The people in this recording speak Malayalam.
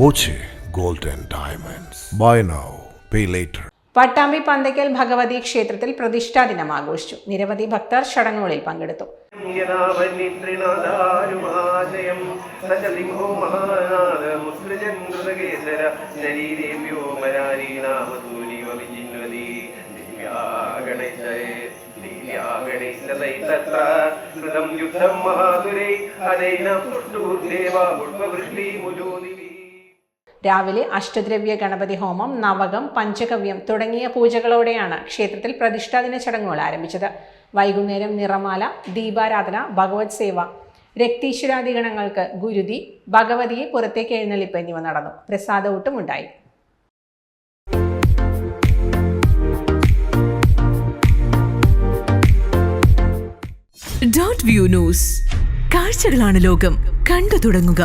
Boche gold diamonds. Buy now pay later. Pattambi Panthaykkal Bhagavathi ക്ഷേത്രത്തിൽ പ്രതിഷ്ഠാ ദിനം ആഘോഷിച്ചു. നിരവധി ഭക്തർ ചടങ്ങുകളിൽ പങ്കെടുത്തു. കൃതം യുദ്ധം മഹാതുരൈ അനൈന പുഷ്ടൂർദേവ പുഷ്പവൃഷ്ടി മുജോദിവി. രാവിലെ അഷ്ടദ്രവ്യ ഗണപതി ഹോമം നവകം പഞ്ചകവ്യം തുടങ്ങിയ പൂജകളോടെയാണ് ക്ഷേത്രത്തിൽ പ്രതിഷ്ഠാദിന ചടങ്ങുകൾ ആരംഭിച്ചത്. വൈകുന്നേരം നിറമാല ദീപാരാധന ഭഗവത് സേവ രക്തീശ്വരാദി ഗണങ്ങൾക്ക് ഗുരുതി ഭഗവതിയെ പുറത്തേക്ക് എഴുന്നള്ളിപ്പ് എന്നിവ നടന്നു. പ്രസാദ ഉണ്ടായി ഡോട്ട് വ്യൂ ന്യൂസ്. കാഴ്ചകളാണ് ലോകം. കണ്ടു തുടങ്ങുക.